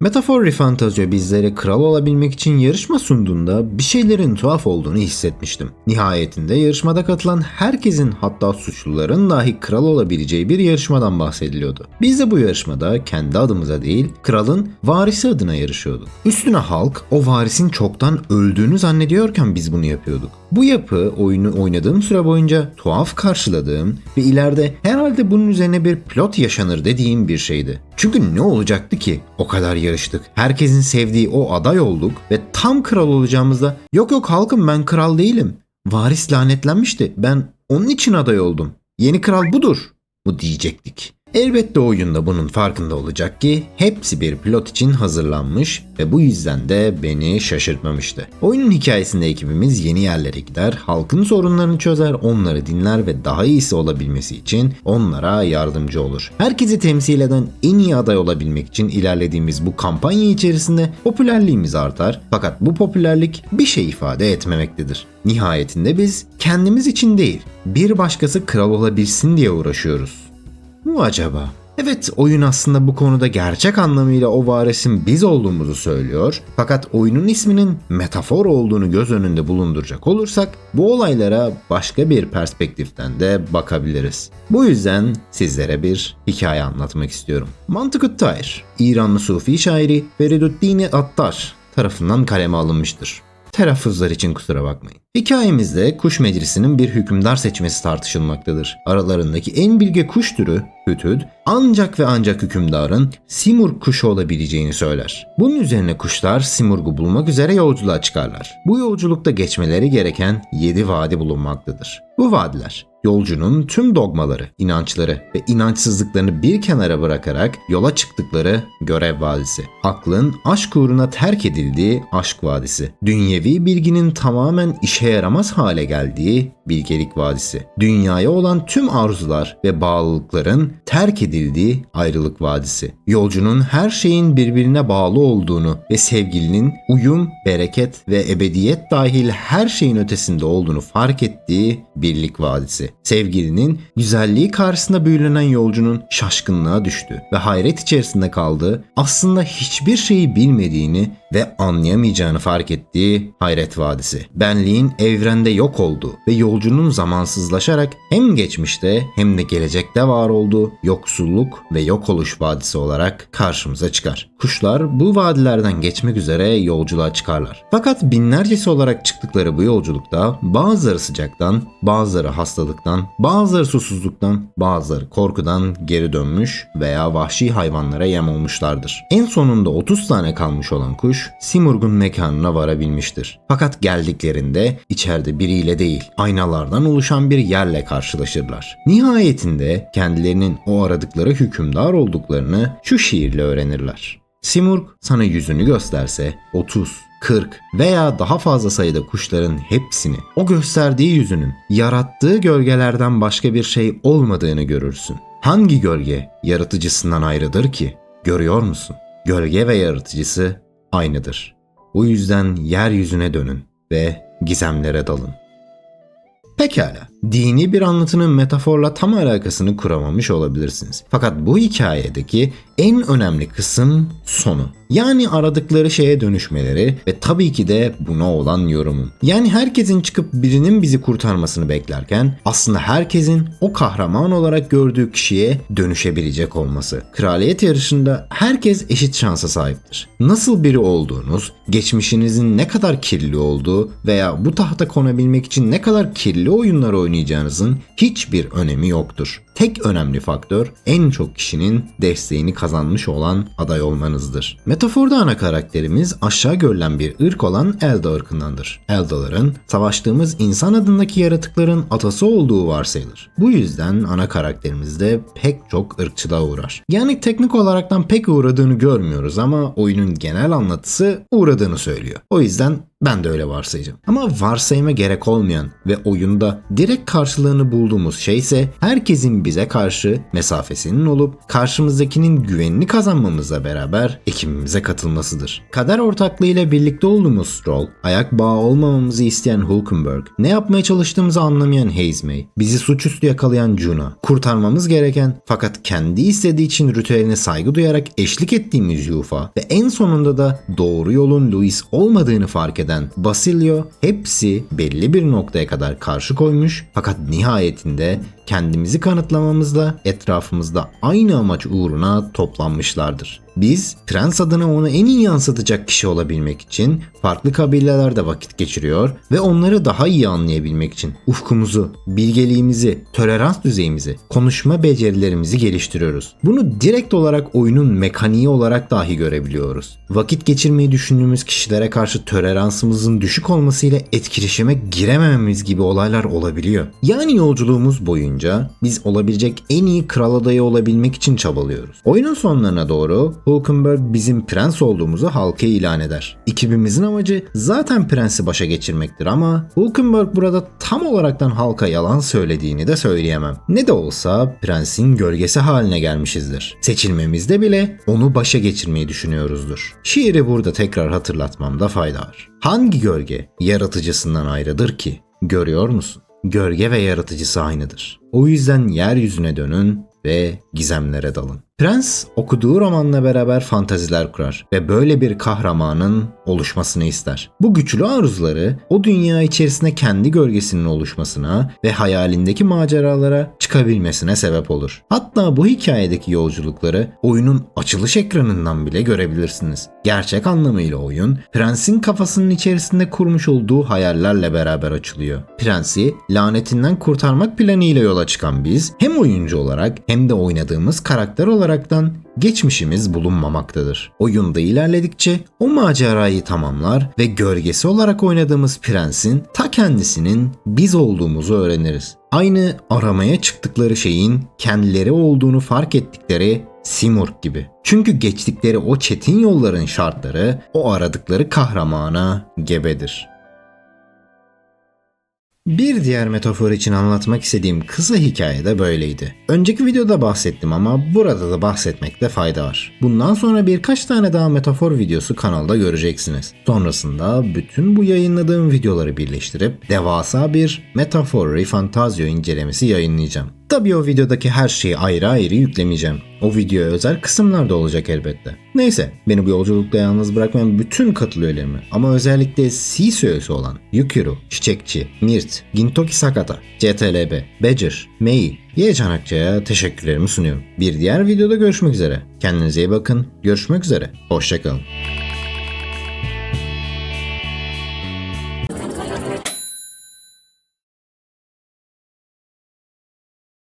Metafor Refantazio bizlere kral olabilmek için yarışma sunduğunda bir şeylerin tuhaf olduğunu hissetmiştim. Nihayetinde yarışmada katılan herkesin hatta suçluların dahi kral olabileceği bir yarışmadan bahsediliyordu. Biz de bu yarışmada kendi adımıza değil kralın varisi adına yarışıyorduk. Üstüne halk o varisin çoktan öldüğünü zannediyorken biz bunu yapıyorduk. Bu yapı oyunu oynadığım süre boyunca tuhaf karşıladığım ve ileride herhalde bunun üzerine bir plot yaşanır dediğim bir şeydi. Çünkü ne olacaktı ki? O kadar yarıştık. Herkesin sevdiği o aday olduk ve tam kral olacağımızda yok yok halkım ben kral değilim. Varis lanetlenmişti. Ben onun için aday oldum. Yeni kral budur. Bu diyecektik. Elbette oyunda bunun farkında olacak ki hepsi bir pilot için hazırlanmış ve bu yüzden de beni şaşırtmamıştı. Oyunun hikayesinde ekibimiz yeni yerlere gider, halkın sorunlarını çözer, onları dinler ve daha iyisi olabilmesi için onlara yardımcı olur. Herkesi temsil eden en iyi aday olabilmek için ilerlediğimiz bu kampanya içerisinde popülerliğimiz artar fakat bu popülerlik bir şey ifade etmemektedir. Nihayetinde biz kendimiz için değil, bir başkası kral olabilsin diye uğraşıyoruz. Mu acaba? Evet oyun aslında bu konuda gerçek anlamıyla o varisin biz olduğumuzu söylüyor. Fakat oyunun isminin metafor olduğunu göz önünde bulunduracak olursak bu olaylara başka bir perspektiften de bakabiliriz. Bu yüzden sizlere bir hikaye anlatmak istiyorum. Mantık Tayr, İranlı Sufi şairi Feriduddin Attar tarafından kaleme alınmıştır. Telaffuzlar için kusura bakmayın. Hikayemizde kuş meclisinin bir hükümdar seçmesi tartışılmaktadır. Aralarındaki en bilge kuş türü hütüd ancak ve ancak hükümdarın simurg kuşu olabileceğini söyler. Bunun üzerine kuşlar simurgu bulmak üzere yolculuğa çıkarlar. Bu yolculukta geçmeleri gereken 7 vadi bulunmaktadır. Bu vadiler yolcunun tüm dogmaları, inançları ve inançsızlıklarını bir kenara bırakarak yola çıktıkları görev vadisi. Aklın aşk uğruna terk edildiği aşk vadisi. Dünyevi bilginin tamamen işe yaramaz hale geldiği bilgelik vadisi. Dünyaya olan tüm arzular ve bağlılıkların terk edildiği ayrılık vadisi. Yolcunun her şeyin birbirine bağlı olduğunu ve sevgilinin uyum, bereket ve ebediyet dahil her şeyin ötesinde olduğunu fark ettiği birlik vadisi. Sevgilinin güzelliği karşısında büyülenen yolcunun şaşkınlığa düştü ve hayret içerisinde kaldığı, aslında hiçbir şeyi bilmediğini ve anlayamayacağını fark ettiği hayret vadisi. Benliğin evrende yok olduğu ve yolcunun zamansızlaşarak hem geçmişte hem de gelecekte var olduğu yoksulluk ve yok oluş vadisi olarak karşımıza çıkar. Kuşlar bu vadilerden geçmek üzere yolculuğa çıkarlar. Fakat binlercesi olarak çıktıkları bu yolculukta bazıları sıcaktan, bazıları hastalıktan, bazıları susuzluktan, bazıları korkudan geri dönmüş veya vahşi hayvanlara yem olmuşlardır. En sonunda 30 tane kalmış olan kuş Simurg'un mekanına varabilmiştir. Fakat geldiklerinde içeride biriyle değil, aynalardan oluşan bir yerle karşılaşırlar. Nihayetinde kendilerinin o aradıkları hükümdar olduklarını şu şiirle öğrenirler. Simurg sana yüzünü gösterse 30, 40 veya daha fazla sayıda kuşların hepsini o gösterdiği yüzünün yarattığı gölgelerden başka bir şey olmadığını görürsün. Hangi gölge yaratıcısından ayrıdır ki? Görüyor musun? Gölge ve yaratıcısı aynıdır. Bu yüzden yeryüzüne dönün ve gizemlere dalın. Pekala, dini bir anlatının metaforla tam alakasını kuramamış olabilirsiniz. Fakat bu hikayedeki en önemli kısım sonu. Yani aradıkları şeye dönüşmeleri ve tabii ki de buna olan yorumum. Yani herkesin çıkıp birinin bizi kurtarmasını beklerken aslında herkesin o kahraman olarak gördüğü kişiye dönüşebilecek olması. Kraliyet yarışında herkes eşit şansa sahiptir. Nasıl biri olduğunuz, geçmişinizin ne kadar kirli olduğu veya bu tahta konabilmek için ne kadar kirli oyunlar oynayacağınızın hiçbir önemi yoktur. Tek önemli faktör en çok kişinin desteğini kazanmış olan aday olmanızdır. Metaforda ana karakterimiz aşağı görülen bir ırk olan Elda ırkındandır. Eldaların savaştığımız insan adındaki yaratıkların atası olduğu varsayılır. Bu yüzden ana karakterimiz de pek çok ırkçılığa uğrar. Yani teknik olaraktan pek uğradığını görmüyoruz ama oyunun genel anlatısı uğradığını söylüyor. O yüzden Ben de öyle varsayacağım. Ama varsayıma gerek olmayan ve oyunda direkt karşılığını bulduğumuz şey ise herkesin bize karşı mesafesinin olup karşımızdakinin güvenini kazanmamızla beraber ekibimize katılmasıdır. Kader ortaklığıyla birlikte olduğumuz Stroll, ayak bağı olmamamızı isteyen Hulkenberg, ne yapmaya çalıştığımızı anlamayan Hazemay, bizi suçüstü yakalayan Juna, kurtarmamız gereken fakat kendi istediği için ritüeline saygı duyarak eşlik ettiğimiz Yufa ve en sonunda da doğru yolun Louis olmadığını fark eden Basilio hepsi belli bir noktaya kadar karşı koymuş. Fakat nihayetinde kendimizi kanıtlamamızla etrafımızda aynı amaç uğruna toplanmışlardır. Biz prens adına onu en iyi yansıtacak kişi olabilmek için farklı kabilelerde vakit geçiriyor ve onları daha iyi anlayabilmek için ufkumuzu, bilgeliğimizi, tolerans düzeyimizi, konuşma becerilerimizi geliştiriyoruz. Bunu direkt olarak oyunun mekaniği olarak dahi görebiliyoruz. Vakit geçirmeyi düşündüğümüz kişilere karşı toleransımızın düşük olmasıyla etkileşime giremememiz gibi olaylar olabiliyor. Yani yolculuğumuz boyunca biz olabilecek en iyi kral adayı olabilmek için çabalıyoruz. Oyunun sonlarına doğru Hulkenberg bizim prens olduğumuzu halka ilan eder. Ekibimizin amacı zaten prensi başa geçirmektir ama Hulkenberg burada tam olaraktan halka yalan söylediğini de söyleyemem. Ne de olsa prensin gölgesi haline gelmişizdir. Seçilmemizde bile onu başa geçirmeyi düşünüyoruzdur. Şiiri burada tekrar hatırlatmamda fayda var. Hangi gölge yaratıcısından ayrıdır ki? Görüyor musun? Gölge ve yaratıcısı aynıdır. O yüzden yeryüzüne dönün ve gizemlere dalın. Prens okuduğu romanla beraber fantaziler kurar ve böyle bir kahramanın oluşmasını ister. Bu güçlü arzuları o dünya içerisinde kendi gölgesinin oluşmasına ve hayalindeki maceralara çıkabilmesine sebep olur. Hatta bu hikayedeki yolculukları oyunun açılış ekranından bile görebilirsiniz. Gerçek anlamıyla oyun, prensin kafasının içerisinde kurmuş olduğu hayallerle beraber açılıyor. Prensi lanetinden kurtarmak planıyla yola çıkan biz hem oyuncu olarak hem de oynadığımız karakter olaraktan geçmişimiz bulunmamaktadır. Oyunda ilerledikçe o macerayı tamamlar ve gölgesi olarak oynadığımız prensin ta kendisinin biz olduğumuzu öğreniriz. Aynı aramaya çıktıkları şeyin kendileri olduğunu fark ettikleri Simurg gibi. Çünkü geçtikleri o çetin yolların şartları o aradıkları kahramana gebedir. Bir diğer metafor için anlatmak istediğim kısa hikaye de böyleydi. Önceki videoda bahsettim ama burada da bahsetmekte fayda var. Bundan sonra birkaç tane daha metafor videosu kanalda göreceksiniz. Sonrasında bütün bu yayınladığım videoları birleştirip devasa bir metafor refantazio incelemesi yayınlayacağım. Tabii o videodaki her şeyi ayrı ayrı yüklemeyeceğim. O videoya özel kısımlar da olacak elbette. Neyse, beni bu yolculukta yalnız bırakmayan bütün katıl ama özellikle C olan Yukiru, Çiçekçi, Mirt, Gintoki Sakata, CTLB, Badger, Mei, Ye Çanakçı'ya teşekkürlerimi sunuyorum. Bir diğer videoda görüşmek üzere. Kendinize iyi bakın. Görüşmek üzere. Hoşçakalın.